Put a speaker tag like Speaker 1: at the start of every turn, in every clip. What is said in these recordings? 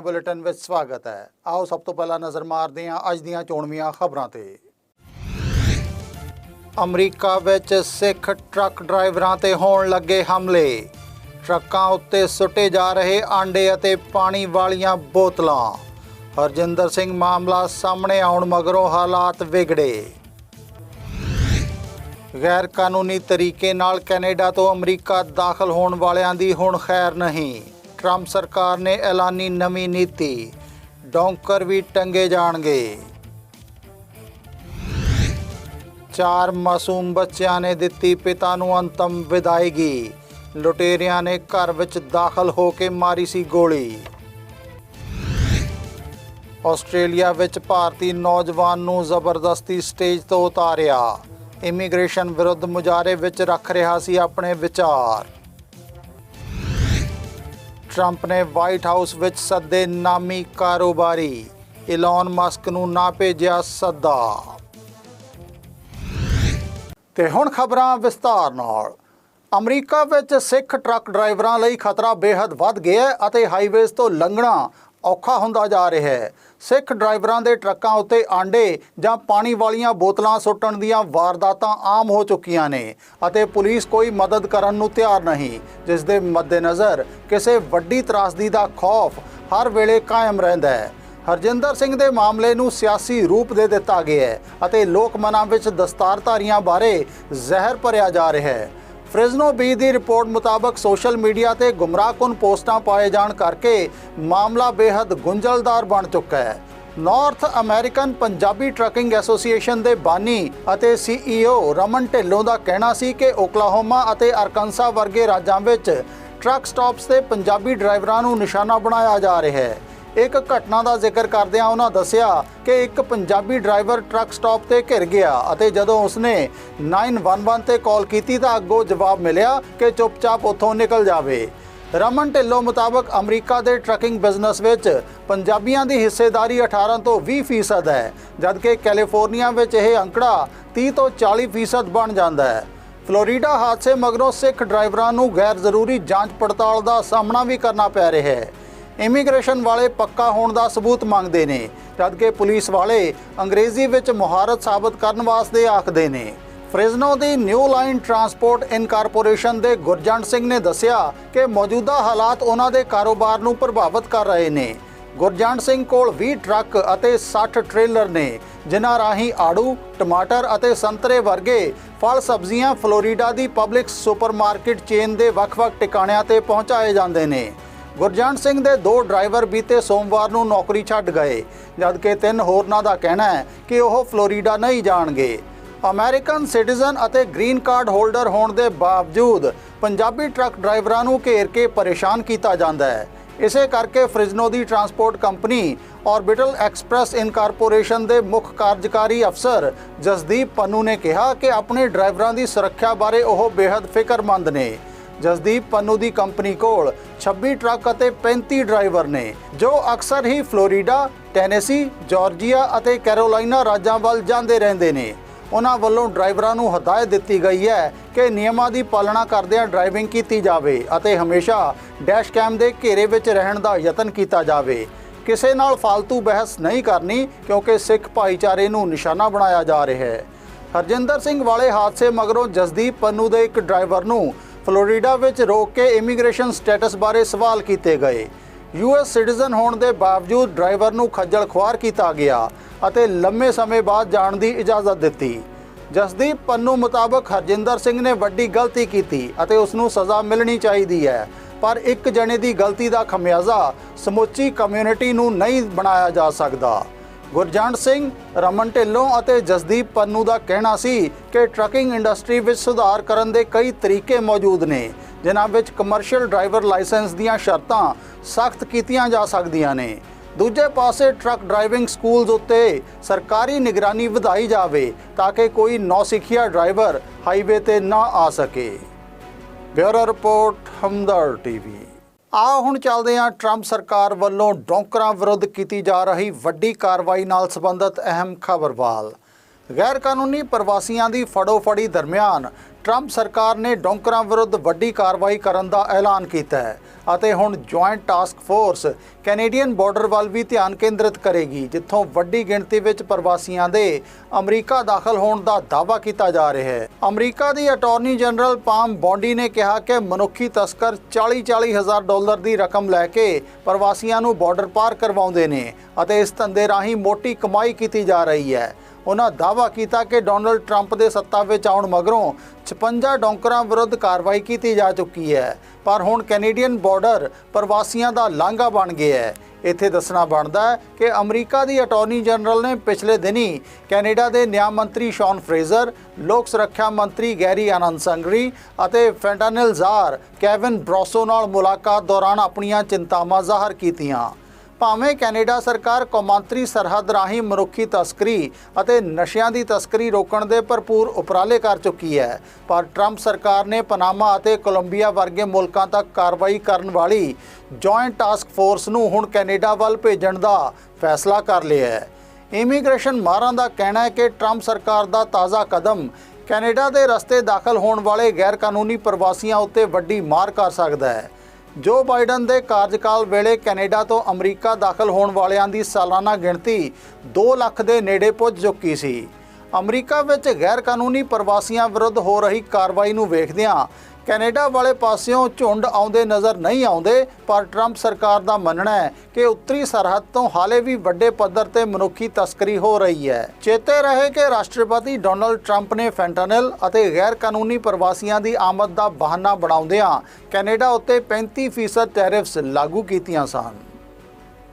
Speaker 1: Bulletin ਵਿੱਚ ਸਵਾਗਤ ਹੈ। ਆਓ ਸਭ ਤੋਂ ਪਹਿਲਾਂ ਨਜ਼ਰ ਮਾਰਦੇ ਹਾਂ ਅੱਜ ਦੀਆਂ ਚੋਣਵੀਆਂ ਖਬਰਾਂ ਤੇ। ਅਮਰੀਕਾ ਵਿੱਚ ਸਿੱਖ ਟਰੱਕ ਡਰਾਈਵਰਾਂ ਤੇ ਹੋਣ ਲੱਗੇ ਹਮਲੇ। ਟਰੱਕਾਂ ਉੱਤੇ ਸੁੱਟੇ ਜਾ ਰਹੇ ਆਂਡੇ ਅਤੇ ਪਾਣੀ ਵਾਲੀਆਂ ਬੋਤਲਾਂ। ਹਰਜਿੰਦਰ ਸਿੰਘ ਮਾਮਲਾ ਸਾਹਮਣੇ ਆਉਣ ਮਗਰੋਂ ਹਾਲਾਤ ਵਿਗੜੇ। ਗੈਰ ਕਾਨੂੰਨੀ ਤਰੀਕੇ ਨਾਲ ਕੈਨੇਡਾ ਤੋਂ ਅਮਰੀਕਾ ਦਾਖਲ ਹੋਣ ਵਾਲਿਆਂ ਦੀ ਹੁਣ ਖੈਰ ਨਹੀਂ। ਟਰੰਪ ਸਰਕਾਰ ਨੇ ਐਲਾਨੀ ਨਵੀਂ ਨੀਤੀ। ਡੌਂਕਰ ਵੀ ਟੰਗੇ ਜਾਣਗੇ। ਚਾਰ ਮਾਸੂਮ ਬੱਚਿਆਂ ਨੇ ਦਿੱਤੀ ਪਿਤਾ ਨੂੰ ਅੰਤਮ ਵਿਦਾਇਗੀ। ਲੁਟੇਰਿਆਂ ਨੇ ਘਰ ਵਿੱਚ ਦਾਖਲ ਹੋ ਕੇ ਮਾਰੀ ਸੀ ਗੋਲੀ। ਆਸਟ੍ਰੇਲੀਆ ਵਿੱਚ ਭਾਰਤੀ ਨੌਜਵਾਨ ਨੂੰ ਜ਼ਬਰਦਸਤੀ ਸਟੇਜ ਤੋਂ ਉਤਾਰਿਆ। ਇਮੀਗ੍ਰੇਸ਼ਨ ਵਿਰੁੱਧ ਮੁਜ਼ਾਹਰੇ ਵਿੱਚ ਰੱਖ ਰਿਹਾ ਸੀ ਆਪਣੇ ਵਿਚਾਰ। ਟਰੰਪ ਨੇ ਵਾਈਟ ਹਾਊਸ ਵਿੱਚ ਸੱਦੇ ਨਾਮੀ ਕਾਰੋਬਾਰੀ। ਇਲਨ ਮਸਕ ਨੂੰ ਨਾ ਭੇਜਿਆ ਸੱਦਾ। ਤੇ ਹੁਣ ਖਬਰਾਂ ਵਿਸਤਾਰ ਨਾਲ। ਅਮਰੀਕਾ ਵਿੱਚ ਸਿੱਖ ਟਰੱਕ ਡਰਾਈਵਰਾਂ ਲਈ ਖਤਰਾ ਬੇहद ਵੱਧ ਗਿਆ ਹੈ ਅਤੇ ਹਾਈਵੇਜ਼ ਤੋਂ ਲੰਘਣਾ ਔਖਾ ਹੁੰਦਾ ਜਾ ਰਿਹਾ ਹੈ। ਸਿੱਖ ਡਰਾਈਵਰਾਂ ਦੇ ਟਰੱਕਾਂ ਉੱਤੇ ਆਂਡੇ ਜਾਂ ਪਾਣੀ ਵਾਲੀਆਂ ਬੋਤਲਾਂ ਸੁੱਟਣ ਦੀਆਂ ਵਾਰਦਾਤਾਂ ਆਮ ਹੋ ਚੁੱਕੀਆਂ ਨੇ ਅਤੇ ਪੁਲਿਸ ਕੋਈ ਮਦਦ ਕਰਨ ਨੂੰ ਤਿਆਰ ਨਹੀਂ ਜਿਸ ਦੇ ਮੱਦੇਨਜ਼ਰ ਕਿਸੇ ਵੱਡੀ ਤਰਾਸਦੀ ਦਾ ਖੌਫ ਹਰ ਵੇਲੇ ਕਾਇਮ ਰਹਿੰਦਾ ਹੈ। ਹਰਜਿੰਦਰ ਸਿੰਘ ਦੇ ਮਾਮਲੇ ਨੂੰ ਸਿਆਸੀ ਰੂਪ ਦੇ ਦਿੱਤਾ ਗਿਆ ਹੈ ਅਤੇ ਲੋਕ ਮਨਾਂ ਵਿੱਚ ਦਸਤਾਰਧਾਰੀਆਂ ਬਾਰੇ ਜ਼ਹਿਰ ਭਰਿਆ ਜਾ ਰਿਹਾ ਹੈ। ਫ੍ਰਿਜ਼ਨੋ ਬੀ ਦੀ ਰਿਪੋਰਟ ਮੁਤਾਬਕ ਸੋਸ਼ਲ ਮੀਡੀਆ ਤੇ ਗੁੰਮਰਾਹਕੁਨ ਪੋਸਟਾਂ ਪਾਏ ਜਾਣ ਕਰਕੇ ਮਾਮਲਾ ਬੇहद ਗੁੰਝਲਦਾਰ ਬਣ ਚੁੱਕਾ ਹੈ। North American Punjabi trucking association ਦੇ ਬਾਨੀ ਅਤੇ ਸੀਈਓ ਰਮਨ ਢਿੱਲੋਂ ਦਾ ਕਹਿਣਾ ਸੀ ਕਿ ਓਕਲਾਹੋਮਾ ਅਤੇ ਅਰਕਨਸਾ ਵਰਗੇ ਰਾਜਾਂ ਵਿੱਚ ਟਰੱਕ ਸਟਾਪਸ ਤੇ ਪੰਜਾਬੀ ਡਰਾਈਵਰਾਂ ਨੂੰ ਨਿਸ਼ਾਨਾ ਬਣਾਇਆ ਜਾ ਰਿਹਾ ਹੈ। ਇੱਕ ਘਟਨਾ ਦਾ ਜ਼ਿਕਰ ਕਰਦਿਆਂ ਉਹਨਾਂ ਦੱਸਿਆ ਕਿ ਇੱਕ ਪੰਜਾਬੀ ਡਰਾਈਵਰ ਟਰੱਕ ਸਟਾਪ ਤੇ ਘਿਰ ਗਿਆ ਅਤੇ ਜਦੋਂ ਉਸਨੇ 911 ਤੇ ਕਾਲ ਕੀਤੀ ਤਾਂ ਅੱਗੋਂ ਜਵਾਬ ਮਿਲਿਆ ਕਿ ਚੁੱਪਚਾਪ ਉੱਥੋਂ ਨਿਕਲ ਜਾਵੇ। ਰਮਨ ਢਿੱਲੋਂ ਮੁਤਾਬਕ ਅਮਰੀਕਾ ਦੇ ਟਰੱਕਿੰਗ ਬਿਜ਼ਨਸ ਵਿੱਚ ਪੰਜਾਬੀਆਂ ਦੀ ਹਿੱਸੇਦਾਰੀ 18 ਤੋਂ 20 ਫੀਸਦ ਹੈ, ਜਦਕਿ ਕੈਲੀਫੋਰਨੀਆ ਵਿੱਚ ਇਹ ਅੰਕੜਾ 30 ਤੋਂ 40 ਫੀਸਦ ਬਣ ਜਾਂਦਾ ਹੈ। ਫਲੋਰੀਡਾ ਹਾਦਸੇ ਮਗਰੋਂ ਸਿੱਖ ਡਰਾਈਵਰਾਂ ਨੂੰ ਗੈਰ ਜ਼ਰੂਰੀ ਜਾਂਚ ਪੜਤਾਲ ਦਾ ਸਾਹਮਣਾ ਵੀ ਕਰਨਾ ਪੈ ਰਿਹਾ ਹੈ। ਇਮੀਗ੍ਰੇਸ਼ਨ ਵਾਲੇ ਪੱਕਾ ਹੋਣ ਦਾ ਸਬੂਤ ਮੰਗਦੇ ਨੇ ਜਦਕਿ ਪੁਲਿਸ ਵਾਲੇ ਅੰਗਰੇਜ਼ੀ ਵਿੱਚ ਮੁਹਾਰਤ ਸਾਬਤ ਕਰਨ ਵਾਸਤੇ ਆਖਦੇ ਨੇ। ਫ੍ਰਿਜ਼ਨੋ ਦੀ ਨਿਊ ਲਾਈਨ ਟਰਾਂਸਪੋਰਟ ਇਨਕਾਰਪੋਰੇਸ਼ਨ ਦੇ ਗੁਰਜੰਟ ਸਿੰਘ ਨੇ ਦੱਸਿਆ ਕਿ ਮੌਜੂਦਾ ਹਾਲਾਤ ਉਹਨਾਂ ਦੇ ਕਾਰੋਬਾਰ ਨੂੰ ਪ੍ਰਭਾਵਿਤ ਕਰ ਰਹੇ ਨੇ। ਗੁਰਜੰਟ ਸਿੰਘ ਕੋਲ 20 ਟਰੱਕ ਅਤੇ 60 ਟ੍ਰੇਲਰ ਨੇ, ਜਿਨ੍ਹਾਂ ਰਾਹੀਂ ਆੜੂ, ਟਮਾਟਰ ਅਤੇ ਸੰਤਰੇ ਵਰਗੇ ਫਲ ਸਬਜ਼ੀਆਂ ਫਲੋਰੀਡਾ ਦੀ ਪਬਲਿਕ ਸੁਪਰਮਾਰਕਟ ਚੇਨ ਦੇ ਵੱਖ-ਵੱਖ ਟਿਕਾਣਿਆਂ ਤੇ ਪਹੁੰਚਾਏ ਜਾਂਦੇ ਨੇ। ਗੁਰਜੰਟ ਸਿੰਘ ਦੇ ਦੋ ਡਰਾਈਵਰ ਬੀਤੇ ਸੋਮਵਾਰ ਨੂੰ ਨੌਕਰੀ ਛੱਡ ਗਏ, ਜਦਕਿ ਤਿੰਨ ਹੋਰਨਾਂ ਦਾ ਕਹਿਣਾ ਹੈ ਕਿ ਉਹ ਫਲੋਰੀਡਾ ਨਹੀਂ ਜਾਣਗੇ। ਅਮਰੀਕਨ ਸਿਟੀਜ਼ਨ ਅਤੇ ਗ੍ਰੀਨ ਕਾਰਡ ਹੋਲਡਰ ਹੋਣ ਦੇ ਬਾਵਜੂਦ ਪੰਜਾਬੀ ਟਰੱਕ ਡਰਾਈਵਰਾਂ ਨੂੰ ਘੇਰ ਕੇ ਪਰੇਸ਼ਾਨ ਕੀਤਾ ਜਾਂਦਾ ਹੈ। ਇਸੇ ਕਰਕੇ ਫ੍ਰਿਜ਼ਨੋ ਦੀ transport company Orbital Express incorporation ਦੇ ਮੁੱਖ ਕਾਰਜਕਾਰੀ ਅਫਸਰ ਜਸਦੀਪ ਪੰਨੂ ਨੇ ਕਿਹਾ ਕਿ ਆਪਣੇ ਡਰਾਈਵਰਾਂ ਦੀ ਸੁਰੱਖਿਆ ਬਾਰੇ ਉਹ ਬੇहद ਫਿਕਰਮੰਦ ਨੇ। ਜਸਦੀਪ ਪੰਨੂ ਦੀ ਕੰਪਨੀ ਕੋਲ 26 ਟਰੱਕ ਅਤੇ 35 ਡਰਾਈਵਰ ਨੇ, ਜੋ ਅਕਸਰ ਹੀ ਫਲੋਰੀਡਾ, ਟੈਨੇਸੀ, ਜਾਰਜੀਆ ਅਤੇ ਕੈਰੋਲਾਈਨਾ ਰਾਜਾਂ ਵੱਲ ਜਾਂਦੇ ਰਹਿੰਦੇ ਨੇ। ਉਹਨਾਂ ਵੱਲੋਂ ਡਰਾਈਵਰਾਂ ਨੂੰ ਹਦਾਇਤ ਦਿੱਤੀ ਗਈ ਹੈ ਕਿ ਨਿਯਮਾਂ ਦੀ ਪਾਲਣਾ ਕਰਦਿਆਂ ਡਰਾਈਵਿੰਗ ਕੀਤੀ ਜਾਵੇ ਅਤੇ ਹਮੇਸ਼ਾ ਡੈਸ਼ ਕੈਮ ਦੇ ਘੇਰੇ ਵਿੱਚ ਰਹਿਣ ਦਾ ਯਤਨ ਕੀਤਾ ਜਾਵੇ। ਕਿਸੇ ਨਾਲ ਫालतू ਬਹਿਸ ਨਹੀਂ ਕਰਨੀ, ਕਿਉਂਕਿ ਸਿੱਖ ਭਾਈਚਾਰੇ ਨੂੰ ਨਿਸ਼ਾਨਾ ਬਣਾਇਆ ਜਾ ਰਿਹਾ ਹੈ। ਹਰਜਿੰਦਰ ਸਿੰਘ ਵਾਲੇ ਹਾਦਸੇ ਮਗਰੋਂ ਜਸਦੀਪ ਪੰਨੂ ਦੇ ਇੱਕ ਡਰਾਈਵਰ ਨੂੰ ਫਲੋਰੀਡਾ ਵਿੱਚ ਰੋਕ ਕੇ ਇਮੀਗ੍ਰੇਸ਼ਨ ਸਟੇਟਸ ਬਾਰੇ ਸਵਾਲ ਕੀਤੇ ਗਏ। ਯੂਐਸ ਸਿਟੀਜ਼ਨ ਹੋਣ ਦੇ ਬਾਵਜੂਦ ਡਰਾਈਵਰ ਨੂੰ ਖੱਜਲ ਖੁਆਰ ਕੀਤਾ ਗਿਆ ਅਤੇ ਲੰਮੇ ਸਮੇਂ ਬਾਅਦ ਜਾਣ ਦੀ ਇਜਾਜ਼ਤ ਦਿੱਤੀ। ਜਸਦੀਪ ਪੰਨੂ ਮੁਤਾਬਕ ਹਰਜਿੰਦਰ ਸਿੰਘ ਨੇ ਵੱਡੀ ਗਲਤੀ ਕੀਤੀ ਅਤੇ ਉਸ ਨੂੰ ਸਜ਼ਾ ਮਿਲਣੀ ਚਾਹੀਦੀ ਹੈ, ਪਰ ਇੱਕ ਜਣੇ ਦੀ ਗਲਤੀ ਦਾ ਖਮਿਆਜ਼ਾ ਸਮੁੱਚੀ ਕਮਿਊਨਿਟੀ ਨੂੰ ਨਹੀਂ ਬਣਾਇਆ ਜਾ ਸਕਦਾ। ਗੁਰਜੰਟ ਸਿੰਘ, ਰਮਨ ਢਿੱਲੋਂ ਅਤੇ ਜਸਦੀਪ ਪੰਨੂ ਦਾ ਕਹਿਣਾ ਸੀ ਕਿ ਟਰੱਕਿੰਗ ਇੰਡਸਟਰੀ ਵਿੱਚ ਸੁਧਾਰ ਕਰਨ ਦੇ ਕਈ ਤਰੀਕੇ ਮੌਜੂਦ ਨੇ, ਜਿਨ੍ਹਾਂ ਵਿੱਚ ਕਮਰਸ਼ੀਅਲ ਡਰਾਈਵਰ ਲਾਇਸੈਂਸ ਦੀਆਂ ਸ਼ਰਤਾਂ ਸਖਤ ਕੀਤੀਆਂ ਜਾ ਸਕਦੀਆਂ ਨੇ। ਦੂਜੇ ਪਾਸੇ ਟਰੱਕ ਡਰਾਈਵਿੰਗ ਸਕੂਲਜ਼ ਉੱਤੇ ਸਰਕਾਰੀ ਨਿਗਰਾਨੀ ਵਧਾਈ ਜਾਵੇ ਤਾਂ ਕਿ ਕੋਈ ਨੌਸਿੱਖਿਆ ਡਰਾਈਵਰ ਹਾਈਵੇ ਤੇ ਨਾ ਆ ਸਕੇ। Bureau report Hamdard TV. ਆ ਹੁਣ ਚੱਲਦੇ ਹਾਂ ਟਰੰਪ ਸਰਕਾਰ ਵੱਲੋਂ ਡੋਂਕਰਾਂ ਵਿਰੁੱਧ ਕੀਤੀ ਜਾ ਰਹੀ ਵੱਡੀ ਕਾਰਵਾਈ ਨਾਲ ਸੰਬੰਧਿਤ ਅਹਿਮ ਖਬਰ ਵੱਲ। ਗੈਰ ਕਾਨੂੰਨੀ ਪ੍ਰਵਾਸੀਆਂ ਦੀ ਫੜੋ-ਫੜੀ ਦਰਮਿਆਨ ਟਰੰਪ ਸਰਕਾਰ ਨੇ ਡੋਂਕਰਾਂ ਵਿਰੁੱਧ ਵੱਡੀ ਕਾਰਵਾਈ ਕਰਨ ਦਾ ਐਲਾਨ ਕੀਤਾ ਹੈ ਅਤੇ ਹੁਣ joint task force Canadian border ਵੱਲ ਵੀ ਧਿਆਨ ਕੇਂਦਰਿਤ ਕਰੇਗੀ, ਜਿੱਥੋਂ ਵੱਡੀ ਗਿਣਤੀ ਵਿੱਚ ਪ੍ਰਵਾਸੀਆਂ ਦੇ ਅਮਰੀਕਾ ਦਾਖਲ ਹੋਣ ਦਾ ਦਾਅਵਾ ਕੀਤਾ ਜਾ ਰਿਹਾ ਹੈ। ਅਮਰੀਕਾ ਦੀ ਅਟਾਰਨੀ ਜਨਰਲ ਪਾਮ ਬੌਂਡੀ ਨੇ ਕਿਹਾ ਕਿ ਮਨੁੱਖੀ ਤਸਕਰ 40-40 ਹਜ਼ਾਰ ਡਾਲਰ ਦੀ ਰਕਮ ਲੈ ਕੇ ਪ੍ਰਵਾਸੀਆਂ ਨੂੰ ਬਾਰਡਰ ਪਾਰ ਕਰਵਾਉਂਦੇ ਨੇ ਅਤੇ ਇਸ ਧੰਦੇ ਰਾਹੀਂ ਮੋਟੀ ਕਮਾਈ ਕੀਤੀ ਜਾ ਰਹੀ ਹੈ। ਉਹਨਾਂ ਦਾਅਵਾ ਕੀਤਾ ਕਿ ਡੋਨਲਡ ਟਰੰਪ ਦੇ ਸੱਤਾ ਵਿੱਚ ਆਉਣ ਮਗਰੋਂ 56 ਡੌਂਕਰਾਂ ਵਿਰੁੱਧ ਕਾਰਵਾਈ ਕੀਤੀ ਜਾ ਚੁੱਕੀ ਹੈ। ਪਰ ਹੁਣ ਕੈਨੇਡੀਅਨ ਬਾਰਡਰ ਪ੍ਰਵਾਸੀਆਂ ਦਾ ਲਾਂਘਾ ਬਣ ਗਿਆ ਹੈ। ਇੱਥੇ ਦੱਸਣਾ ਬਣਦਾ ਹੈ ਕਿ ਅਮਰੀਕਾ ਦੀ ਅਟਾਰਨੀ ਜਨਰਲ ਨੇ ਪਿਛਲੇ ਦਿਨੀ ਕੈਨੇਡਾ ਦੇ ਨਿਆਂ ਮੰਤਰੀ ਸ਼ੌਨ ਫਰੇਜ਼ਰ, ਲੋਕ ਸੁਰੱਖਿਆ ਮੰਤਰੀ ਗੈਰੀ ਆਨੰਦ ਸੰਗਰੀ ਅਤੇ ਫੈਂਟਾਨਿਲ ਜ਼ਾਰ ਕੈਵਿਨ ਬ੍ਰੋਸੋ ਨਾਲ ਮੁਲਾਕਾਤ ਦੌਰਾਨ ਆਪਣੀਆਂ ਚਿੰਤਾਵਾਂ ਜ਼ਾਹਰ ਕੀਤੀਆਂ। ਭਾਵੇਂ ਕੈਨੇਡਾ ਸਰਕਾਰ ਕੌਮਾਂਤਰੀ ਸਰਹੱਦ ਰਾਹੀਂ ਮਨੁੱਖੀ ਤਸਕਰੀ ਅਤੇ ਨਸ਼ਿਆਂ ਦੀ ਤਸਕਰੀ ਰੋਕਣ ਦੇ ਭਰਪੂਰ ਉਪਰਾਲੇ ਕਰ ਚੁੱਕੀ ਹੈ, ਪਰ ਟਰੰਪ ਸਰਕਾਰ ਨੇ ਪਨਾਮਾ ਅਤੇ ਕੋਲੰਬੀਆ ਵਰਗੇ ਮੁਲਕਾਂ ਤੱਕ ਕਾਰਵਾਈ ਕਰਨ ਵਾਲੀ ਜੁਆਇੰਟ ਟਾਸਕ ਫੋਰਸ ਨੂੰ ਹੁਣ ਕੈਨੇਡਾ ਵੱਲ ਭੇਜਣ ਦਾ ਫੈਸਲਾ ਕਰ ਲਿਆ ਹੈ। ਇਮੀਗ੍ਰੇਸ਼ਨ ਮਾਰਾਂ ਦਾ ਕਹਿਣਾ ਹੈ ਕਿ ਟਰੰਪ ਸਰਕਾਰ ਦਾ ਤਾਜ਼ਾ ਕਦਮ ਕੈਨੇਡਾ ਦੇ ਰਸਤੇ ਦਾਖਲ ਹੋਣ ਵਾਲੇ ਗੈਰ ਕਾਨੂੰਨੀ ਪ੍ਰਵਾਸੀਆਂ ਉੱਤੇ ਵੱਡੀ ਮਾਰ ਕਰ ਸਕਦਾ ਹੈ। ਜੋ ਬਾਈਡਨ ਦੇ ਕਾਰਜਕਾਲ ਵੇਲੇ ਕੈਨੇਡਾ ਤੋਂ ਅਮਰੀਕਾ ਦਾਖਲ ਹੋਣ ਵਾਲਿਆਂ ਦੀ ਸਾਲਾਨਾ ਗਿਣਤੀ 2 ਲੱਖ ਦੇ ਨੇੜੇ ਪੁੱਜ ਚੁੱਕੀ ਸੀ। ਅਮਰੀਕਾ ਵਿੱਚ ਗੈਰ ਕਾਨੂੰਨੀ ਪ੍ਰਵਾਸੀਆਂ ਵਿਰੁੱਧ ਹੋ ਰਹੀ ਕਾਰਵਾਈ ਨੂੰ ਵੇਖਦਿਆਂ ਕੈਨੇਡਾ ਵਾਲੇ ਪਾਸਿਓਂ ਝੁੰਡ ਆਉਂਦੇ ਨਜ਼ਰ ਨਹੀਂ ਆਉਂਦੇ, ਪਰ ਟਰੰਪ ਸਰਕਾਰ ਦਾ ਮੰਨਣਾ ਹੈ ਕਿ ਉੱਤਰੀ ਸਰਹੱਦ ਤੋਂ ਹਾਲੇ ਵੀ ਵੱਡੇ ਪੱਧਰ ਤੇ ਮਨੁੱਖੀ ਤਸਕਰੀ ਹੋ ਰਹੀ ਹੈ। ਚੇਤੇ ਰਹੇ ਕਿ ਰਾਸ਼ਟਰਪਤੀ ਡੋਨਲਡ ਟਰੰਪ ਨੇ ਫੈਂਟਨਲ ਅਤੇ ਗੈਰ ਕਾਨੂੰਨੀ ਪ੍ਰਵਾਸੀਆਂ ਦੀ ਆਮਦ ਦਾ ਬਹਾਨਾ ਬਣਾਉਂਦਿਆਂ ਕੈਨੇਡਾ ਉੱਤੇ 35% ਟੈਰਿਫਸ ਲਾਗੂ ਕੀਤੀਆਂ ਸਨ।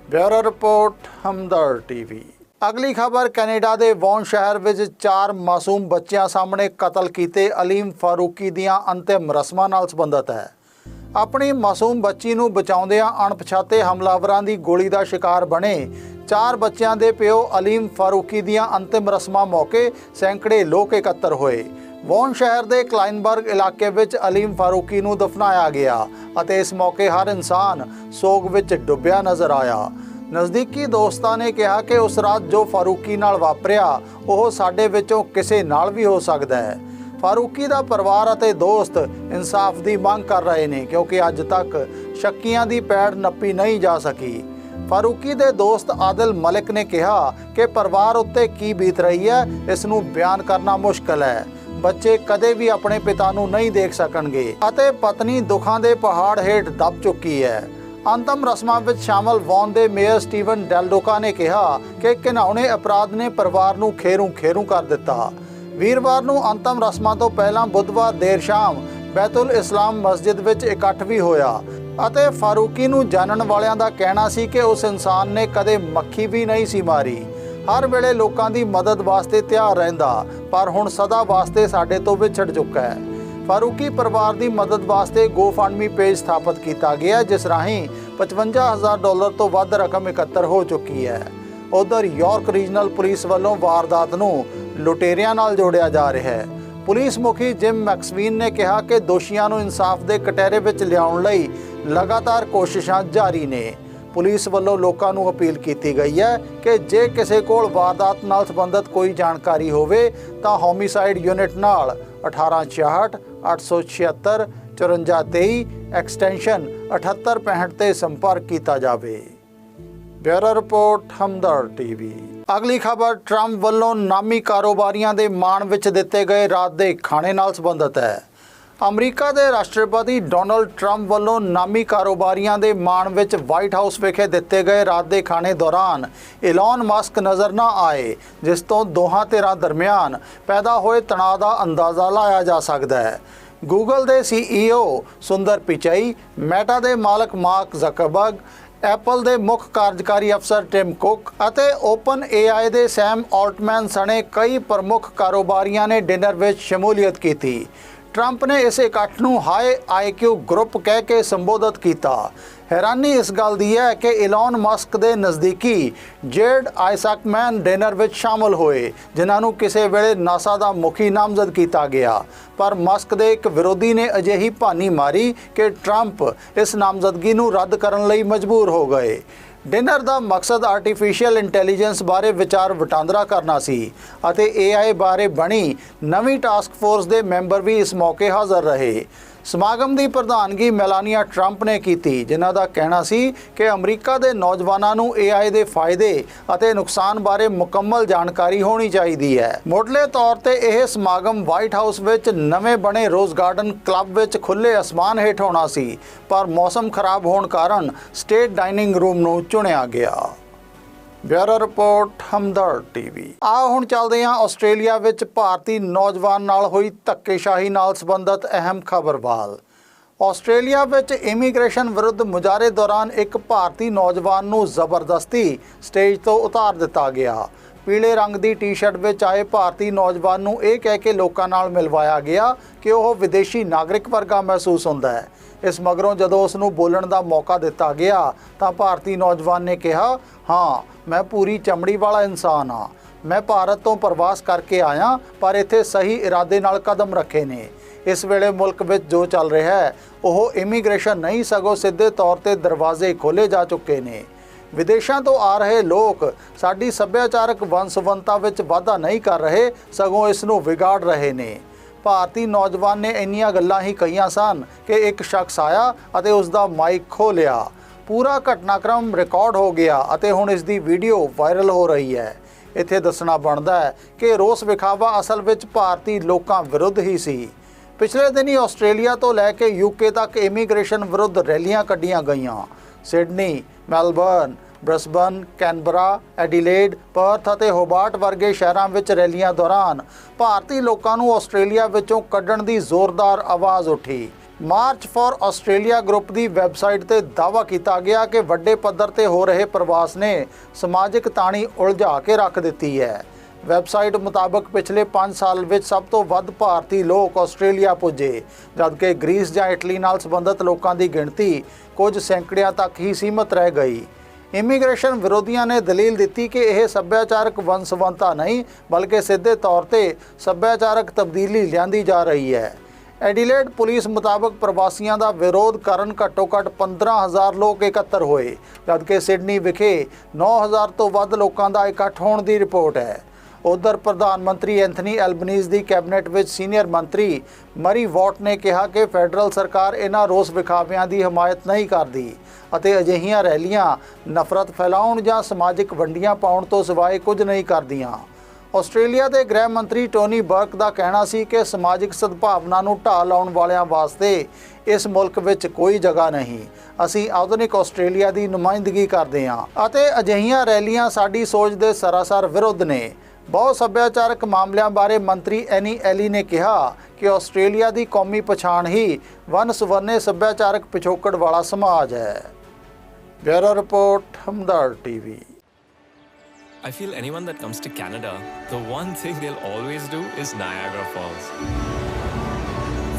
Speaker 1: Bureau report Hamdard TV. ਅਗਲੀ ਖਬਰ, ਕੈਨੇਡਾ ਦੇ ਵੌਨ ਸ਼ਹਿਰ ਵਿੱਚ ਚਾਰ ਮਾਸੂਮ ਬੱਚਿਆਂ ਸਾਹਮਣੇ ਕਤਲ ਕੀਤੇ ਅਲੀਮ ਫਾਰੂਕੀ ਦੀਆਂ ਅੰਤਿਮ ਰਸਮਾਂ ਨਾਲ ਸੰਬੰਧਿਤ ਹੈ। ਆਪਣੀ ਮਾਸੂਮ ਬੱਚੀ ਨੂੰ ਬਚਾਉਂਦਿਆਂ ਅਣਪਛਾਤੇ ਹਮਲਾਵਰਾਂ ਦੀ ਗੋਲੀ ਦਾ ਸ਼ਿਕਾਰ ਬਣੇ ਚਾਰ ਬੱਚਿਆਂ ਦੇ ਪਿਓ ਅਲੀਮ ਫਾਰੂਕੀ ਦੀਆਂ ਅੰਤਿਮ ਰਸਮਾਂ ਮੌਕੇ ਸੈਂਕੜੇ ਲੋਕ ਇਕੱਤਰ ਹੋਏ। ਵੌਨ ਸ਼ਹਿਰ ਦੇ ਕਲਾਈਨਬਰਗ ਇਲਾਕੇ ਵਿੱਚ ਅਲੀਮ ਫਾਰੂਕੀ ਨੂੰ ਦਫਨਾਇਆ ਗਿਆ ਅਤੇ ਇਸ ਮੌਕੇ ਹਰ ਇਨਸਾਨ ਸੋਗ ਵਿੱਚ ਡੁੱਬਿਆ ਨਜ਼ਰ ਆਇਆ। ਨਜ਼ਦੀਕੀ ਦੋਸਤਾਂ ਨੇ ਕਿਹਾ ਕਿ ਉਸ ਰਾਤ ਜੋ ਫਾਰੂਕੀ ਨਾਲ ਵਾਪਰਿਆ, ਉਹ ਸਾਡੇ ਵਿੱਚੋਂ ਕਿਸੇ ਨਾਲ ਵੀ ਹੋ ਸਕਦਾ ਹੈ। ਫਾਰੂਕੀ ਦਾ ਪਰਿਵਾਰ ਅਤੇ ਦੋਸਤ ਇਨਸਾਫ ਦੀ ਮੰਗ ਕਰ ਰਹੇ ਨੇ, ਕਿਉਂਕਿ ਅੱਜ ਤੱਕ ਸ਼ੱਕੀਆਂ ਦੀ ਪੈੜ ਨੱਪੀ ਨਹੀਂ ਜਾ ਸਕੀ। ਫਾਰੂਕੀ ਦੇ ਦੋਸਤ ਆਦਿਲ ਮਲਿਕ ਨੇ ਕਿਹਾ ਕਿ ਪਰਿਵਾਰ ਉੱਤੇ ਕੀ ਬੀਤ ਰਹੀ ਹੈ, ਇਸ ਨੂੰ ਬਿਆਨ ਕਰਨਾ ਮੁਸ਼ਕਲ ਹੈ। ਬੱਚੇ ਕਦੇ ਵੀ ਆਪਣੇ ਪਿਤਾ ਨੂੰ ਨਹੀਂ ਦੇਖ ਸਕਣਗੇ ਅਤੇ ਪਤਨੀ ਦੁੱਖਾਂ ਦੇ ਪਹਾੜ ਹੇਠ ਦਬ ਚੁੱਕੀ ਹੈ। ਅੰਤਮ ਰਸਮਾਂ ਵਿੱਚ ਸ਼ਾਮਲ ਵੌਨ ਦੇ ਮੇਅਰ ਸਟੀਵਨ ਡੈਲਡੋਕਾ ਨੇ ਕਿਹਾ ਕਿ ਘਿਨਾਉਣੇ ਅਪਰਾਧ ਨੇ ਪਰਿਵਾਰ ਨੂੰ ਖੇਰੂ ਖੇਰੂ ਕਰ ਦਿੱਤਾ। ਵੀਰਵਾਰ ਨੂੰ ਅੰਤਮ ਰਸਮਾਂ ਤੋਂ ਪਹਿਲਾਂ ਬੁੱਧਵਾਰ ਦੇਰ ਸ਼ਾਮ ਬੈਤੁਲ ਇਸਲਾਮ ਮਸਜਿਦ ਵਿੱਚ ਇਕੱਠ ਵੀ ਹੋਇਆ ਅਤੇ ਫਾਰੂਕੀ ਨੂੰ ਜਾਣਨ ਵਾਲਿਆਂ ਦਾ ਕਹਿਣਾ ਸੀ ਕਿ ਉਸ ਇਨਸਾਨ ਨੇ ਕਦੇ ਮੱਖੀ ਵੀ ਨਹੀਂ ਸੀ ਮਾਰੀ। ਹਰ ਵੇਲੇ ਲੋਕਾਂ ਦੀ ਮਦਦ ਵਾਸਤੇ ਤਿਆਰ ਰਹਿੰਦਾ, ਪਰ ਹੁਣ ਸਦਾ ਵਾਸਤੇ ਸਾਡੇ ਤੋਂ ਵਿਛੜ ਚੁੱਕਾ ਹੈ। ਫਾਰੂਕੀ ਪਰਿਵਾਰ ਦੀ ਮਦਦ ਵਾਸਤੇ ਗੋਫੰਡਮੀ ਪੇਜ ਸਥਾਪਿਤ ਕੀਤਾ ਗਿਆ, ਜਿਸ ਰਾਹੀਂ 55000 ਡਾਲਰ ਤੋਂ ਵੱਧ ਰਕਮ ਇਕੱਤਰ ਹੋ ਚੁੱਕੀ ਹੈ। ਉਧਰ ਯਾਰਕ ਰੀਜਨਲ ਪੁਲਿਸ ਵੱਲੋਂ ਵਾਰਦਾਤ ਨੂੰ ਲੁਟੇਰਿਆਂ ਨਾਲ ਜੋੜਿਆ ਜਾ ਰਿਹਾ ਹੈ। ਪੁਲਿਸ ਮੁਖੀ ਜਿਮ ਮੈਕਸਵੀਨ ਨੇ ਕਿਹਾ ਕਿ ਦੋਸ਼ੀਆਂ ਨੂੰ ਇਨਸਾਫ ਦੇ ਕਟਹਿਰੇ ਵਿੱਚ ਲਿਆਉਣ ਲਈ ਲਗਾਤਾਰ ਕੋਸ਼ਿਸ਼ਾਂ ਜਾਰੀ ਨੇ। ਪੁਲਿਸ ਵੱਲੋਂ ਲੋਕਾਂ ਨੂੰ ਅਪੀਲ ਕੀਤੀ ਗਈ ਹੈ ਕਿ ਜੇ ਕਿਸੇ ਕੋਲ ਵਾਰਦਾਤ ਨਾਲ ਸੰਬੰਧਿਤ ਕੋਈ ਜਾਣਕਾਰੀ ਹੋਵੇ ਤਾਂ ਹੋਮਿਸਾਈਡ ਯੂਨਿਟ ਨਾਲ 1866 876 5423 ਐਕਸਟੈਂਸ਼ਨ 7865 ਤੇ ਸੰਪਰਕ ਕੀਤਾ ਜਾਵੇ। Bureau report Hamdard TV. ਅਗਲੀ ਖਬਰ, ਟਰੰਪ ਵੱਲੋਂ ਨਾਮੀ ਕਾਰੋਬਾਰੀਆਂ ਦੇ ਮਾਣ ਵਿੱਚ ਦਿੱਤੇ ਗਏ ਰਾਤ ਦੇ ਖਾਣੇ ਨਾਲ ਸੰਬੰਧਿਤ ਹੈ। ਅਮਰੀਕਾ ਦੇ ਰਾਸ਼ਟਰਪਤੀ ਡੋਨਲਡ ਟਰੰਪ ਵੱਲੋਂ ਨਾਮੀ ਕਾਰੋਬਾਰੀਆਂ ਦੇ ਮਾਣ ਵਿੱਚ ਵਾਈਟ ਹਾਊਸ ਵਿਖੇ ਦਿੱਤੇ ਗਏ ਰਾਤ ਦੇ ਖਾਣੇ ਦੌਰਾਨ ਇਲਨ ਮਾਸਕ ਨਜ਼ਰ ਨਾ ਆਏ, ਜਿਸ ਤੋਂ ਦੋਹਾਂ ਧਿਰਾਂ ਦਰਮਿਆਨ ਪੈਦਾ ਹੋਏ ਤਣਾਅ ਦਾ ਅੰਦਾਜ਼ਾ ਲਾਇਆ ਜਾ ਸਕਦਾ ਹੈ। ਗੂਗਲ ਦੇ ਸੀਈਓ ਸੁੰਦਰ ਪਿਚਾਈ ਮੈਟਾ ਦੇ ਮਾਲਕ ਮਾਰਕ ਜ਼ਕਰਬਰਗ ਐਪਲ ਦੇ ਮੁੱਖ ਕਾਰਜਕਾਰੀ ਅਫਸਰ ਟਿਮ ਕੁੱਕ ਅਤੇ ਓਪਨ ਏਆਈ ਦੇ ਸੈਮ ਆਲਟਮੈਨ ਸਣੇ ਕਈ ਪ੍ਰਮੁੱਖ ਕਾਰੋਬਾਰੀਆਂ ਨੇ ਡਿਨਰ ਵਿੱਚ ਸ਼ਮੂਲੀਅਤ ਕੀਤੀ। ਟਰੰਪ ਨੇ ਇਸ ਇਕੱਠ ਨੂੰ ਹਾਈ ਆਈਕਿਊ ਗਰੁੱਪ ਕਹਿ ਕੇ ਸੰਬੋਧਿਤ ਕੀਤਾ। ਹੈਰਾਨੀ ਇਸ ਗੱਲ ਦੀ ਹੈ ਕਿ ਇਲਨ ਮਸਕ ਦੇ ਨਜ਼ਦੀਕੀ ਜੇਡ ਆਇਸਕਮੈਨ ਡਿਨਰ ਵਿੱਚ ਸ਼ਾਮਲ ਹੋਏ, ਜਿਨ੍ਹਾਂ ਨੂੰ ਕਿਸੇ ਵੇਲੇ ਨਾਸਾ ਦਾ ਮੁਖੀ ਨਾਮਜ਼ਦ ਕੀਤਾ ਗਿਆ। ਪਰ ਮਸਕ ਦੇ ਇੱਕ ਵਿਰੋਧੀ ਨੇ ਅਜਿਹੀ ਭਾਨੀ ਮਾਰੀ ਕਿ ਟਰੰਪ ਇਸ ਨਾਮਜ਼ਦਗੀ ਨੂੰ ਰੱਦ ਕਰਨ ਲਈ ਮਜਬੂਰ ਹੋ ਗਏ। ਡਿਨਰ ਦਾ ਮਕਸਦ ਆਰਟੀਫੀਸ਼ੀਅਲ ਇੰਟੈਲੀਜੈਂਸ ਬਾਰੇ ਵਿਚਾਰ ਵਟਾਂਦਰਾ ਕਰਨਾ ਸੀ ਅਤੇ AI ਬਾਰੇ ਬਣੀ ਨਵੀਂ ਟਾਸਕ ਫੋਰਸ ਦੇ ਮੈਂਬਰ ਵੀ ਇਸ ਮੌਕੇ ਹਾਜ਼ਰ ਰਹੇ। ਸਮਾਗਮ ਦੀ ਪ੍ਰਧਾਨਗੀ ਮੈਲਾਨੀਆ ਟਰੰਪ ਨੇ ਕੀਤੀ, ਜਿਨ੍ਹਾਂ ਦਾ ਕਹਿਣਾ ਸੀ ਕਿ ਅਮਰੀਕਾ ਦੇ ਨੌਜਵਾਨਾਂ ਨੂੰ AI ਦੇ ਫਾਇਦੇ ਅਤੇ ਨੁਕਸਾਨ ਬਾਰੇ ਮੁਕੰਮਲ ਜਾਣਕਾਰੀ ਹੋਣੀ ਚਾਹੀਦੀ ਹੈ। ਮੁੱਢਲੇ ਤੌਰ ਤੇ ਇਹ ਸਮਾਗਮ ਵਾਈਟ ਹਾਊਸ ਵਿੱਚ ਨਵੇਂ ਬਣੇ ਰੋਜ਼ ਗਾਰਡਨ ਕਲੱਬ ਵਿੱਚ ਖੁੱਲੇ ਅਸਮਾਨ ਹੇਠ ਹੋਣਾ ਸੀ, ਪਰ ਮੌਸਮ ਖਰਾਬ ਹੋਣ ਕਾਰਨ ਸਟੇਟ ਡਾਈਨਿੰਗ ਰੂਮ ਨੂੰ ਚੁਣਿਆ ਗਿਆ। Bureau report, Hamdard TV. ਆ ਹੁਣ ਚੱਲਦੇ ਹਾਂ ਆਸਟ੍ਰੇਲੀਆ ਵਿੱਚ ਭਾਰਤੀ ਨੌਜਵਾਨ ਨਾਲ ਹੋਈ ਧੱਕੇਸ਼ਾਹੀ ਨਾਲ ਸੰਬੰਧਿਤ ਅਹਿਮ ਖਬਰ ਵੱਲ। ਆਸਟ੍ਰੇਲੀਆ ਵਿੱਚ ਇਮੀਗ੍ਰੇਸ਼ਨ ਵਿਰੁੱਧ ਮੁਜ਼ਾਹਰੇ ਦੌਰਾਨ ਇੱਕ ਭਾਰਤੀ ਨੌਜਵਾਨ ਨੂੰ ਜ਼ਬਰਦਸਤੀ ਸਟੇਜ ਤੋਂ ਉਤਾਰ ਦਿੱਤਾ ਗਿਆ। ਪੀਲੇ ਰੰਗ ਦੀ ਟੀ-ਸ਼ਰਟ ਵਿੱਚ ਆਏ ਭਾਰਤੀ ਨੌਜਵਾਨ ਨੂੰ ਇਹ ਕਹਿ ਕੇ ਲੋਕਾਂ ਨਾਲ ਮਿਲਵਾਇਆ ਗਿਆ ਕਿ ਉਹ ਵਿਦੇਸ਼ੀ ਨਾਗਰਿਕ ਵਰਗਾ ਮਹਿਸੂਸ ਹੁੰਦਾ ਹੈ। ਇਸ ਮਗਰੋਂ ਜਦੋਂ ਉਸ ਨੂੰ ਬੋਲਣ ਦਾ ਮੌਕਾ ਦਿੱਤਾ ਗਿਆ, ਤਾਂ ਭਾਰਤੀ ਨੌਜਵਾਨ ਨੇ ਕਿਹਾ, ਹਾਂ, ਮੈਂ ਪੂਰੀ ਚਮੜੀ ਵਾਲਾ ਇਨਸਾਨ ਹਾਂ। ਮੈਂ ਭਾਰਤ ਤੋਂ ਪ੍ਰਵਾਸ ਕਰਕੇ ਆਇਆ, ਪਰ ਇੱਥੇ ਸਹੀ ਇਰਾਦੇ ਨਾਲ ਕਦਮ ਰੱਖੇ ਨੇ। ਇਸ ਵੇਲੇ ਮੁਲਕ ਵਿੱਚ ਜੋ ਚੱਲ ਰਿਹਾ ਹੈ, ਉਹ ਇਮੀਗ੍ਰੇਸ਼ਨ ਨਹੀਂ, ਸਗੋਂ ਸਿੱਧੇ ਤੌਰ ਤੇ ਦਰਵਾਜ਼ੇ ਖੋਲੇ ਜਾ ਚੁੱਕੇ ਨੇ। ਵਿਦੇਸ਼ਾਂ ਤੋਂ ਆ ਰਹੇ ਲੋਕ ਸਾਡੀ ਸੱਭਿਆਚਾਰਕ ਵੰਸਵੰਤਾ ਵਿੱਚ ਵਾਧਾ ਨਹੀਂ ਕਰ ਰਹੇ, ਸਗੋਂ ਇਸ ਨੂੰ ਵਿਗਾੜ ਰਹੇ ਨੇ। ਭਾਰਤੀ ਨੌਜਵਾਨ ਨੇ ਇੰਨੀਆਂ ਗੱਲਾਂ ਹੀ ਕਹੀਆਂ ਸਨ ਕਿ ਇੱਕ ਸ਼ਖਸ ਆਇਆ ਅਤੇ ਉਸ ਦਾ ਮਾਈਕ ਖੋਹ ਲਿਆ। ਪੂਰਾ ਘਟਨਾਕ੍ਰਮ ਰਿਕਾਰਡ ਹੋ ਗਿਆ ਅਤੇ ਹੁਣ ਇਸ ਦੀ ਵੀਡੀਓ ਵਾਇਰਲ ਹੋ ਰਹੀ ਹੈ। ਇੱਥੇ ਦੱਸਣਾ ਬਣਦਾ ਹੈ ਕਿ ਰੋਸ ਵਿਖਾਵਾ ਅਸਲ ਵਿੱਚ ਭਾਰਤੀ ਲੋਕਾਂ ਵਿਰੁੱਧ ਹੀ ਸੀ। ਪਿਛਲੇ ਦਿਨੀ ਆਸਟ੍ਰੇਲੀਆ ਤੋਂ ਲੈ ਕੇ ਯੂਕੇ ਤੱਕ ਇਮੀਗ੍ਰੇਸ਼ਨ ਵਿਰੁੱਧ ਰੈਲੀਆਂ ਕੱਢੀਆਂ ਗਈਆਂ। Sydney Melbourne, Brisbane, Canberra, Adelaide, Perth ਅਤੇ ਹੋਬਾਰਟ ਵਰਗੇ ਸ਼ਹਿਰਾਂ ਵਿੱਚ ਰੈਲੀਆਂ ਦੌਰਾਨ ਭਾਰਤੀ ਲੋਕਾਂ ਨੂੰ ਆਸਟ੍ਰੇਲੀਆ ਵਿੱਚੋਂ ਕੱਢਣ ਦੀ ਜ਼ੋਰਦਾਰ ਆਵਾਜ਼ ਉੱਠੀ। ਮਾਰਚ ਫਾਰ ਆਸਟ੍ਰੇਲੀਆ ਗਰੁੱਪ ਦੀ ਵੈਬਸਾਈਟ ਤੇ ਦਾਅਵਾ ਕੀਤਾ ਗਿਆ ਕਿ ਵੱਡੇ ਪੱਧਰ ਤੇ ਹੋ ਰਹੇ ਪ੍ਰਵਾਸ ਨੇ ਸਮਾਜਿਕ ਤਾਣੀ ਉਲਝਾ ਕੇ ਰੱਖ ਦਿੱਤੀ ਹੈ। ਵੈਬਸਾਈਟ ਮੁਤਾਬਕ ਪਿਛਲੇ 5 ਸਾਲ ਵਿੱਚ ਸਭ ਤੋਂ ਵੱਧ ਭਾਰਤੀ ਲੋਕ ਆਸਟ੍ਰੇਲੀਆ ਪੁੱਜੇ, ਜਦਕਿ ਗ੍ਰੀਸ ਜਾਂ ਇਟਲੀ ਨਾਲ ਸੰਬੰਧਿਤ ਲੋਕਾਂ ਦੀ ਗਿਣਤੀ ਕੁਝ ਸੈਂਕੜਿਆਂ ਤੱਕ ਹੀ ਸੀਮਤ ਰਹਿ ਗਈ। ਇਮੀਗ੍ਰੇਸ਼ਨ ਵਿਰੋਧੀਆਂ ਨੇ ਦਲੀਲ ਦਿੱਤੀ ਕਿ ਇਹ ਸੱਭਿਆਚਾਰਕ ਵੰਸਵੰਤਾ ਨਹੀਂ, ਬਲਕਿ ਸਿੱਧੇ ਤੌਰ ਤੇ ਸੱਭਿਆਚਾਰਕ ਤਬਦੀਲੀ ਲਿਆਂਦੀ ਜਾ ਰਹੀ ਹੈ। ਐਡੀਲੇਡ ਪੁਲਿਸ ਮੁਤਾਬਕ ਪ੍ਰਵਾਸੀਆਂ ਦਾ ਵਿਰੋਧ ਕਰਨ ਘੱਟੋ-ਘੱਟ 15000 ਲੋਕ ਇਕੱਤਰ ਹੋਏ, ਜਦਕਿ ਸਿਡਨੀ ਵਿਖੇ 9000 ਤੋਂ ਵੱਧ ਲੋਕਾਂ ਦਾ ਇਕੱਠ ਹੋਣ ਦੀ ਰਿਪੋਰਟ ਹੈ। ਉਧਰ ਪ੍ਰਧਾਨ ਮੰਤਰੀ ਐਂਥਨੀ ਐਲਬਨੀਜ਼ ਦੀ ਕੈਬਨਿਟ ਵਿੱਚ ਸੀਨੀਅਰ ਮੰਤਰੀ ਮਰੀ ਵਾਟ ਨੇ ਕਿਹਾ ਕਿ ਫੈਡਰਲ ਸਰਕਾਰ ਇਹਨਾਂ ਰੋਸ ਵਿਖਾਵਿਆਂ ਦੀ ਹਮਾਇਤ ਨਹੀਂ ਕਰਦੀ ਅਤੇ ਅਜਿਹੀਆਂ ਰੈਲੀਆਂ ਨਫ਼ਰਤ ਫੈਲਾਉਣ ਜਾਂ ਸਮਾਜਿਕ ਵੰਡੀਆਂ ਪਾਉਣ ਤੋਂ ਸਿਵਾਏ ਕੁਝ ਨਹੀਂ ਕਰਦੀਆਂ। ਆਸਟ੍ਰੇਲੀਆ ਦੇ ਗ੍ਰਹਿ ਮੰਤਰੀ ਟੋਨੀ ਬਰਕ ਦਾ ਕਹਿਣਾ ਸੀ ਕਿ ਸਮਾਜਿਕ ਸਦਭਾਵਨਾ ਨੂੰ ਢਾਹ ਲਾਉਣ ਵਾਲਿਆਂ ਵਾਸਤੇ ਇਸ ਮੁਲਕ ਵਿੱਚ ਕੋਈ ਜਗ੍ਹਾ ਨਹੀਂ। ਅਸੀਂ ਆਧੁਨਿਕ ਆਸਟ੍ਰੇਲੀਆ ਦੀ ਨੁਮਾਇੰਦਗੀ ਕਰਦੇ ਹਾਂ ਅਤੇ ਅਜਿਹੀਆਂ ਰੈਲੀਆਂ ਸਾਡੀ ਸੋਚ ਦੇ ਸਰਾਸਰ ਵਿਰੁੱਧ ਨੇ। ਬਹੁ ਸੱਭਿਆਚਾਰਕ ਮਾਮਲਿਆਂ ਬਾਰੇ ਮੰਤਰੀ ਐਨੀ ਐਲੀ ਨੇ ਕਿਹਾ ਕਿ ਆਸਟ੍ਰੇਲੀਆ ਦੀ ਕੌਮੀ ਪਛਾਣ ਹੀ ਵਨ ਸੁਵਰਨੇ ਸੱਭਿਆਚਾਰਕ ਪਿਛੋਕੜ ਵਾਲਾ ਸਮਾਜ ਹੈ bureau report Hamdard TV
Speaker 2: I feel anyone that comes to Canada, the one thing they'll always do is Niagara Falls.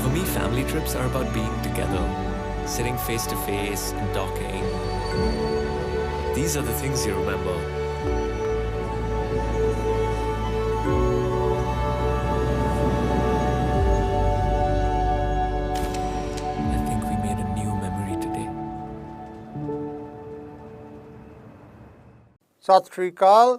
Speaker 2: For me, family trips are about being together, sitting face to face and talking. These are the things you remember.
Speaker 1: ਸਤਿ ਸ਼੍ਰੀ ਅਕਾਲ